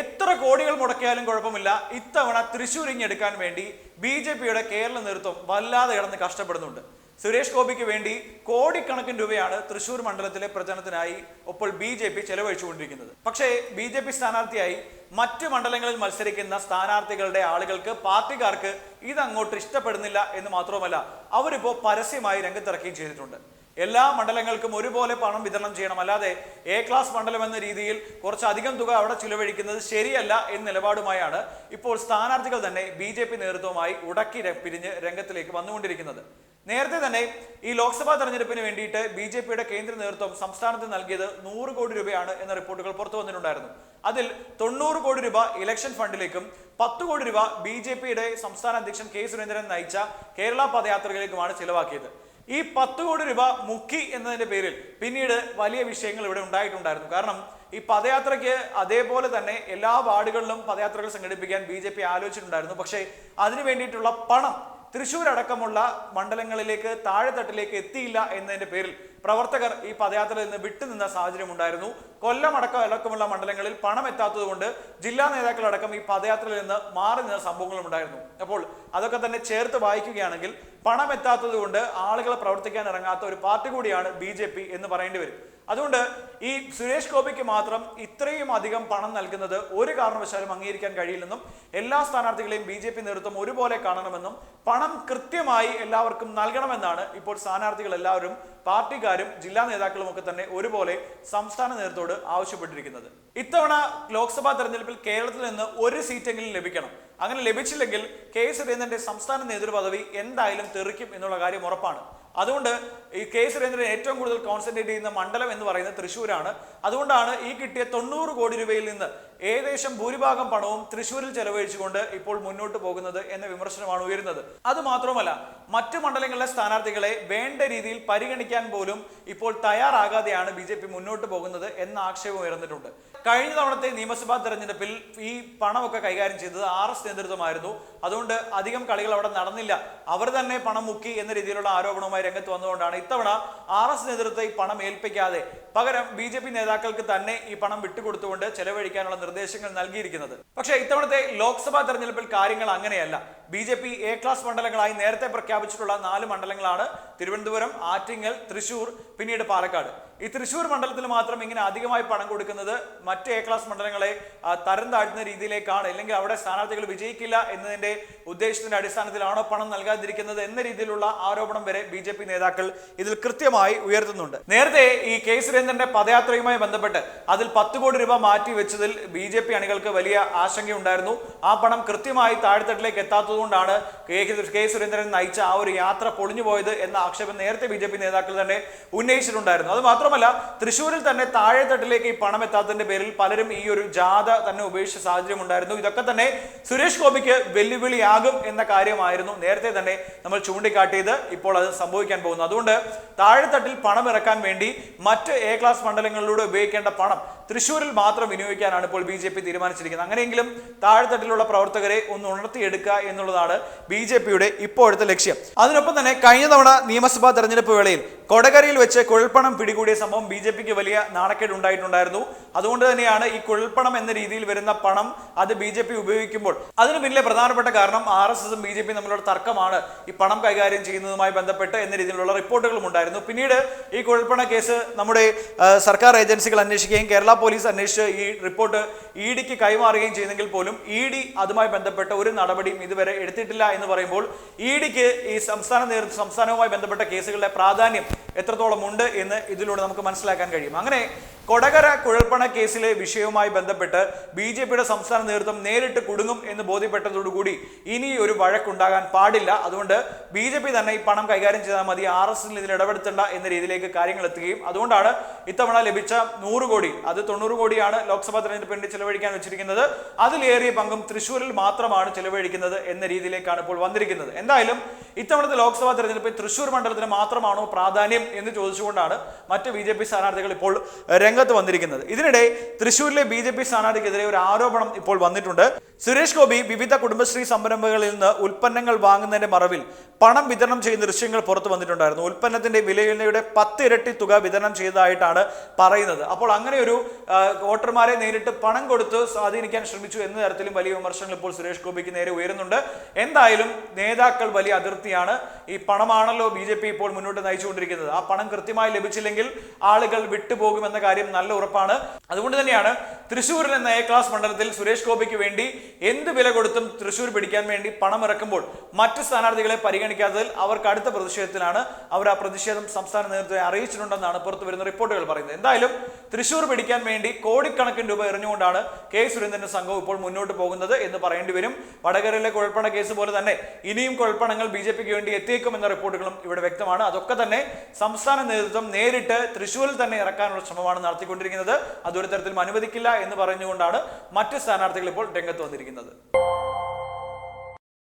എത്ര കോടികൾ മുടക്കിയാലും കുഴപ്പമില്ല. ഇത്തവണ തൃശ്ശൂർ ഇങ്ങെടുക്കാൻ വേണ്ടി ബി ജെ പിയുടെ കേരള നേതൃത്വം വല്ലാതെ കിടന്ന് കഷ്ടപ്പെടുന്നുണ്ട്. സുരേഷ് ഗോപിക്ക് വേണ്ടി കോടിക്കണക്കിന് രൂപയാണ് തൃശൂർ മണ്ഡലത്തിലെ പ്രചരണത്തിനായി ഇപ്പോൾ ബി ജെ പി ചെലവഴിച്ചുകൊണ്ടിരിക്കുന്നത്. പക്ഷേ ബി ജെ പി സ്ഥാനാർത്ഥിയായി മറ്റ് മണ്ഡലങ്ങളിൽ മത്സരിക്കുന്ന സ്ഥാനാർത്ഥികളുടെ ആളുകൾക്ക് പാർട്ടിക്കാർക്ക് ഇതങ്ങോട്ട് ഇഷ്ടപ്പെടുന്നില്ല എന്ന് മാത്രവുമല്ല അവരിപ്പോ പരസ്യമായി രംഗത്തിറക്കുകയും ചെയ്തിട്ടുണ്ട്. എല്ലാ മണ്ഡലങ്ങൾക്കും ഒരുപോലെ പണം വിതരണം ചെയ്യണം. അല്ലാതെ എ ക്ലാസ് മണ്ഡലം എന്ന രീതിയിൽ കുറച്ചധികം തുക അവിടെ ചിലവഴിക്കുന്നത് ശരിയല്ല എന്ന നിലപാടുമായാണ് ഇപ്പോൾ സ്ഥാനാർത്ഥികൾ തന്നെ ബി ജെ പി നേതൃത്വമായി ഉടക്കി പിരിഞ്ഞ് രംഗത്തിലേക്ക് വന്നുകൊണ്ടിരിക്കുന്നത്. നേരത്തെ തന്നെ ഈ ലോക്സഭാ തെരഞ്ഞെടുപ്പിന് വേണ്ടിയിട്ട് ബി ജെ പിയുടെ കേന്ദ്ര നേതൃത്വം സംസ്ഥാനത്ത് നൽകിയത് നൂറ് കോടി രൂപയാണ് എന്ന റിപ്പോർട്ടുകൾ പുറത്തു വന്നിട്ടുണ്ടായിരുന്നു. അതിൽ തൊണ്ണൂറ് കോടി രൂപ ഇലക്ഷൻ ഫണ്ടിലേക്കും പത്ത് കോടി രൂപ ബി ജെ പിയുടെ സംസ്ഥാന അധ്യക്ഷൻ കെ സുരേന്ദ്രൻ നയിച്ച കേരള പദയാത്രകളിലേക്കുമാണ് ചിലവാക്കിയത്. ഈ പത്ത് കോടി രൂപ മുക്കി എന്നതിന്റെ പേരിൽ പിന്നീട് വലിയ വിഷയങ്ങൾ ഇവിടെ ഉണ്ടായിട്ടുണ്ടായിരുന്നു. കാരണം ഈ പദയാത്രയ്ക്ക് അതേപോലെ തന്നെ എല്ലാ വാർഡുകളിലും പദയാത്രകൾ സംഘടിപ്പിക്കാൻ ബി ജെ പി ആലോചിച്ചിട്ടുണ്ടായിരുന്നു. പക്ഷേ അതിനു വേണ്ടിയിട്ടുള്ള പണം തൃശൂർ അടക്കമുള്ള മണ്ഡലങ്ങളിലേക്ക് താഴെത്തട്ടിലേക്ക് എത്തിയില്ല എന്നതിന്റെ പേരിൽ പ്രവർത്തകർ ഈ പദയാത്രയിൽ നിന്ന് വിട്ടുനിന്ന സാഹചര്യം ഉണ്ടായിരുന്നു കൊല്ലം അടക്കം അടക്കമുള്ള മണ്ഡലങ്ങളിൽ പണം എത്താത്തത് കൊണ്ട് ജില്ലാ നേതാക്കളടക്കം ഈ പദയാത്രയിൽ നിന്ന് മാറി നിന്ന സംഭവങ്ങളും ഉണ്ടായിരുന്നു. അപ്പോൾ അതൊക്കെ തന്നെ ചേർത്ത് വായിക്കുകയാണെങ്കിൽ പണം എത്താത്തത് കൊണ്ട് ആളുകൾ പ്രവർത്തിക്കാൻ ഇറങ്ങാത്ത ഒരു പാർട്ടി കൂടിയാണ് ബി ജെ പി എന്ന് പറയേണ്ടി വരും. അതുകൊണ്ട് ഈ സുരേഷ് ഗോപിക്ക് മാത്രം ഇത്രയും അധികം പണം നൽകുന്നത് ഒരു കാരണവശാലും അംഗീകരിക്കാൻ കഴിയില്ലെന്നും എല്ലാ സ്ഥാനാർത്ഥികളെയും ബി ജെ പി നേതൃത്വം ഒരുപോലെ കാണണമെന്നും പണം കൃത്യമായി എല്ലാവർക്കും നൽകണമെന്നാണ് ഇപ്പോൾ സ്ഥാനാർത്ഥികൾ എല്ലാവരും പാർട്ടിക്കാരും ജില്ലാ നേതാക്കളും ഒക്കെ തന്നെ ഒരുപോലെ സംസ്ഥാന നേതൃത്വത്തോട് ആവശ്യപ്പെട്ടിരിക്കുന്നത്. ഇത്തവണ ലോക്സഭാ തെരഞ്ഞെടുപ്പിൽ കേരളത്തിൽ നിന്ന് ഒരു സീറ്റെങ്കിലും ലഭിക്കണം. അങ്ങനെ ലഭിച്ചില്ലെങ്കിൽ കെ സുരേന്ദ്രന്റെ സംസ്ഥാന നേതൃപദവി എന്തായാലും തെറിക്കും എന്നുള്ള കാര്യം ഉറപ്പാണ്. അതുകൊണ്ട് ഈ കെ സുരേന്ദ്രൻ ഏറ്റവും കൂടുതൽ കോൺസെൻട്രേറ്റ് ചെയ്യുന്ന മണ്ഡലം എന്ന് പറയുന്നത് തൃശ്ശൂരാണ്. അതുകൊണ്ടാണ് ഈ കിട്ടിയ തൊണ്ണൂറ് കോടി രൂപയിൽ നിന്ന് ഏകദേശം ഭൂരിഭാഗം പണവും തൃശ്ശൂരിൽ ചെലവഴിച്ചുകൊണ്ട് ഇപ്പോൾ മുന്നോട്ട് പോകുന്നത് എന്ന വിമർശനമാണ് ഉയരുന്നത്. അത് മാത്രമല്ല മറ്റു മണ്ഡലങ്ങളിലെ സ്ഥാനാർത്ഥികളെ വേണ്ട രീതിയിൽ പരിഗണിക്കാൻ പോലും ഇപ്പോൾ തയ്യാറാകാതെയാണ് ബി ജെ പി മുന്നോട്ട് പോകുന്നത് എന്ന ആക്ഷേപം ഉയർന്നിട്ടുണ്ട്. കഴിഞ്ഞ തവണത്തെ നിയമസഭാ തെരഞ്ഞെടുപ്പിൽ ഈ പണമൊക്കെ കൈകാര്യം ചെയ്തത് ആർ എസ് നേതൃത്വമായിരുന്നു അതുകൊണ്ട് അധികം കളികൾ അവിടെ നടന്നില്ല. അവർ തന്നെ പണം മുക്കി എന്ന രീതിയിലുള്ള ആരോപണവുമായി രംഗത്ത് വന്നതുകൊണ്ടാണ് ഇത്തവണ ആർ എസ് നേതൃത്വത്തെ ഈ പണം ഏൽപ്പിക്കാതെ. പകരം ബി ജെ പി നേതാക്കൾക്ക് തന്നെ ഈ പണം വിട്ടുകൊടുത്തുകൊണ്ട് ചെലവഴിക്കാനുള്ള നിർദ്ദേശങ്ങൾ നൽകിയിരിക്കുന്നത്. പക്ഷേ ഇത്തവണത്തെ ലോക്സഭാ തെരഞ്ഞെടുപ്പിൽ കാര്യങ്ങൾ അങ്ങനെയല്ല. B J P A class മണ്ഡലങ്ങളായി നേരത്തെ പ്രഖ്യാപിച്ചിട്ടുള്ള നാല് മണ്ഡലങ്ങളാണ് തിരുവനന്തപുരം ആറ്റിങ്ങൽ തൃശൂർ പിന്നീട് പാലക്കാട്. ഈ തൃശൂർ മണ്ഡലത്തിൽ മാത്രം ഇങ്ങനെ അധികമായി പണം കൊടുക്കുന്നത് മറ്റ് എ ക്ലാസ് മണ്ഡലങ്ങളെ തരം താഴ്ത്തുന്ന രീതിയിലേക്കാണ്. അല്ലെങ്കിൽ അവിടെ സ്ഥാനാർത്ഥികൾ വിജയിക്കില്ല എന്നതിന്റെ ഉദ്ദേശത്തിന്റെ അടിസ്ഥാനത്തിലാണോ പണം നൽകാതിരിക്കുന്നത് എന്ന രീതിയിലുള്ള ആരോപണം വരെ ബി നേതാക്കൾ ഇതിൽ കൃത്യമായി ഉയർത്തുന്നുണ്ട്. നേരത്തെ ഈ കെ സുരേന്ദ്രന്റെ പദയാത്രയുമായി ബന്ധപ്പെട്ട് അതിൽ പത്ത് കോടി രൂപ മാറ്റി വെച്ചതിൽ ബി അണികൾക്ക് വലിയ ആശങ്കയുണ്ടായിരുന്നു. ആ പണം കൃത്യമായി താഴ്ത്തട്ടിലേക്ക് എത്താത്തതുകൊണ്ടാണ് കെ കെ സുരേന്ദ്രൻ നയിച്ച ആ ഒരു യാത്ര പൊളിഞ്ഞു പോയത് എന്ന ആക്ഷേപം നേരത്തെ ബി ജെ പി നേതാക്കൾ തന്നെ ഉന്നയിച്ചിട്ടുണ്ടായിരുന്നു. അത് മാത്രമല്ല തൃശ്ശൂരിൽ തന്നെ താഴെത്തട്ടിലേക്ക് ഈ പണം എത്താത്തതിന്റെ പേരിൽ പലരും ഈ ഒരു ജാഥ തന്നെ ഉപേക്ഷിച്ച സാഹചര്യം ഉണ്ടായിരുന്നു. ഇതൊക്കെ തന്നെ സുരേഷ് ഗോപിക്ക് വെല്ലുവിളിയാകും എന്ന കാര്യമായിരുന്നു നേരത്തെ തന്നെ നമ്മൾ ചൂണ്ടിക്കാട്ടിയത്. ഇപ്പോൾ അത് സംഭവിക്കാൻ പോകുന്നു. അതുകൊണ്ട് താഴെത്തട്ടിൽ പണം ഇറക്കാൻ വേണ്ടി മറ്റ് എ ക്ലാസ് മണ്ഡലങ്ങളിലൂടെ ഉപയോഗിക്കേണ്ട പണം തൃശ്ശൂരിൽ മാത്രം വിനിയോഗിക്കാനാണ് ഇപ്പോൾ ബി ജെ പി തീരുമാനിച്ചിരിക്കുന്നത്. അങ്ങനെയെങ്കിലും താഴെത്തട്ടിലുള്ള പ്രവർത്തകരെ ഒന്ന് ഉണർത്തിയെടുക്കുക എന്നുള്ളതാണ് ബി ജെ പിയുടെ ഇപ്പോഴത്തെ ലക്ഷ്യം. അതിനൊപ്പം തന്നെ കഴിഞ്ഞ തവണ നിയമസഭാ തെരഞ്ഞെടുപ്പ് വേളയിൽ കൊടകരയിൽ വെച്ച് കുഴൽപ്പണം പിടികൂടിയ സംഭവം ബി ജെ പിക്ക് വലിയ നാണക്കേട് ഉണ്ടായിട്ടുണ്ടായിരുന്നു അതുകൊണ്ട് തന്നെയാണ് ഈ കുഴൽപ്പണം എന്ന രീതിയിൽ വരുന്ന പണം അത് ബി ജെ പി ഉപയോഗിക്കുമ്പോൾ. അതിന് പിന്നിലെ പ്രധാനപ്പെട്ട കാരണം ആർ എസ് എസും ബി ജെ പി തമ്മിലുള്ള തർക്കമാണ് ഈ പണം കൈകാര്യം ചെയ്യുന്നതുമായി ബന്ധപ്പെട്ട് എന്ന രീതിയിലുള്ള റിപ്പോർട്ടുകളും ഉണ്ടായിരുന്നു. പിന്നീട് ഈ കുഴൽപ്പണ കേസ് നമ്മുടെ സർക്കാർ ഏജൻസികൾ അന്വേഷിക്കുകയും കേരള പോലീസ് അന്വേഷിച്ച് ഈ റിപ്പോർട്ട് ഇ ഡിക്ക് കൈമാറുകയും ചെയ്തെങ്കിൽ പോലും ഇ ഡി അതുമായി ബന്ധപ്പെട്ട ഒരു നടപടിയും ഇതുവരെ എടുത്തിട്ടില്ല എന്ന് പറയുമ്പോൾ ഇ ഡിക്ക് ഈ സംസ്ഥാന നേതൃത്വം സംസ്ഥാനവുമായി ബന്ധപ്പെട്ട കേസുകളുടെ പ്രാധാന്യം എത്രത്തോളം ഉണ്ട് എന്ന് ഇതിലൂടെ നമുക്ക് മനസ്സിലാക്കാൻ കഴിയും. അങ്ങനെ കൊടകര കുഴൽപ്പണ കേസിലെ വിഷയവുമായി ബന്ധപ്പെട്ട് ബി ജെ പിയുടെ സംസ്ഥാന നേതൃത്വം നേരിട്ട് കുടുങ്ങും എന്ന് ബോധ്യപ്പെട്ടതോടുകൂടി ഇനി ഒരു വഴക്കുണ്ടാകാൻ പാടില്ല. അതുകൊണ്ട് ബി ജെ പി തന്നെ ഈ പണം കൈകാര്യം ചെയ്താൽ മതി ആർ എസ് എസിൽ ഇതിൽ ഇടപെടുത്തേണ്ട എന്ന രീതിയിലേക്ക് കാര്യങ്ങൾ എത്തുകയും അതുകൊണ്ടാണ് ഇത്തവണ ലഭിച്ച നൂറ് കോടി അത് തൊണ്ണൂറ് കോടിയാണ് ലോക്സഭാ തെരഞ്ഞെടുപ്പ് വേണ്ടി ചെലവഴിക്കാൻ വെച്ചിരിക്കുന്നത്. അതിലേറിയ പങ്കും തൃശ്ശൂരിൽ മാത്രമാണ് ചെലവഴിക്കുന്നത് എന്ന രീതിയിലേക്കാണ് ഇപ്പോൾ വന്നിരിക്കുന്നത്. എന്തായാലും ഇത്തവണത്തെ ലോക്സഭാ തെരഞ്ഞെടുപ്പിൽ തൃശ്ശൂർ മണ്ഡലത്തിന് മാത്രമാണോ പ്രാധാന്യം എന്ന് ചോദിച്ചുകൊണ്ടാണ് മറ്റ് ബി ജെ പി സ്ഥാനാർത്ഥികൾ ഇപ്പോൾ രംഗത്ത് വന്നിരിക്കുന്നത്. ഇതിനിടെ തൃശ്ശൂരിലെ ബി ജെ പി സ്ഥാനാർത്ഥിക്കെതിരെ ഒരു ആരോപണം ഇപ്പോൾ വന്നിട്ടുണ്ട്. സുരേഷ് ഗോപി വിവിധ കുടുംബശ്രീ സംരംഭങ്ങളിൽ നിന്ന് ഉൽപ്പന്നങ്ങൾ വാങ്ങുന്നതിന്റെ മറവിൽ പണം വിതരണം ചെയ്യുന്ന ദൃശ്യങ്ങൾ പുറത്തു വന്നിട്ടുണ്ടായിരുന്നു. ഉൽപ്പന്നത്തിന്റെ വിലയുടെ പത്ത് ഇരട്ടി തുക വിതരണം ചെയ്തതായിട്ടാണ് പറയുന്നത്. അപ്പോൾ അങ്ങനെ ഒരു വോട്ടർമാരെ നേരിട്ട് പണം കൊടുത്ത് സ്വാധീനിക്കാൻ ശ്രമിച്ചു എന്ന തരത്തിലും വലിയ വിമർശനങ്ങൾ ഇപ്പോൾ സുരേഷ് ഗോപിക്ക് നേരെ ഉയരുന്നുണ്ട്. എന്തായാലും നേതാക്കൾ വലിയ അതിർത്തിയാണ്. ഈ പണമാണല്ലോ ബി ഇപ്പോൾ മുന്നോട്ട് നയിച്ചുകൊണ്ടിരിക്കുന്നത്. ആ പണം കൃത്യമായി ലഭിച്ചില്ലെങ്കിൽ ആളുകൾ വിട്ടുപോകുമെന്ന കാര്യം നല്ല ഉറപ്പാണ്. അതുകൊണ്ട് തന്നെയാണ് തൃശ്ശൂരിൽ എന്ന എ ക്ലാസ് മണ്ഡലത്തിൽ സുരേഷ് ഗോപിക്ക് വേണ്ടി എന്ത് വില കൊടുത്തും തൃശ്ശൂർ പിടിക്കാൻ വേണ്ടി പണം ഇറക്കുമ്പോൾ മറ്റ് സ്ഥാനാർത്ഥികളെ പരിഗണിക്കാത്തതിൽ അവർക്ക് അടുത്ത പ്രതിഷേധത്തിലാണ് അവർ ആ പ്രതിഷേധം സംസ്ഥാന നേതൃത്വത്തെ അറിയിച്ചിട്ടുണ്ടെന്നാണ് പുറത്തു വരുന്ന റിപ്പോർട്ടുകൾ പറയുന്നത്. എന്തായാലും തൃശ്ശൂർ പിടിക്കാൻ വേണ്ടി കോടിക്കണക്കിന് രൂപ എറിഞ്ഞുകൊണ്ടാണ് കെ സുരേന്ദ്രന്റെ സംഘം ഇപ്പോൾ മുന്നോട്ട് പോകുന്നത് എന്ന് പറയേണ്ടി വരും. വടകരയിലെ കുഴൽപ്പണ കേസ് പോലെ തന്നെ ഇനിയും കുഴൽപ്പണങ്ങൾ ബി ജെ പിക്ക് വേണ്ടി എത്തിയേക്കും എന്ന റിപ്പോർട്ടുകളും ഇവിടെ വ്യക്തമാണ്. അതൊക്കെ തന്നെ സംസ്ഥാന നേതൃത്വം നേരിട്ട് തൃശ്ശൂരിൽ തന്നെ ഇറക്കാനുള്ള ശ്രമമാണ് നടത്തിക്കൊണ്ടിരിക്കുന്നത്. അതൊരു തരത്തിലും അനുവദിക്കില്ല എന്ന് പറഞ്ഞുകൊണ്ടാണ് മറ്റ് സ്ഥാനാർത്ഥികൾ ഇപ്പോൾ രംഗത്ത് വന്നിരിക്കുന്നത്.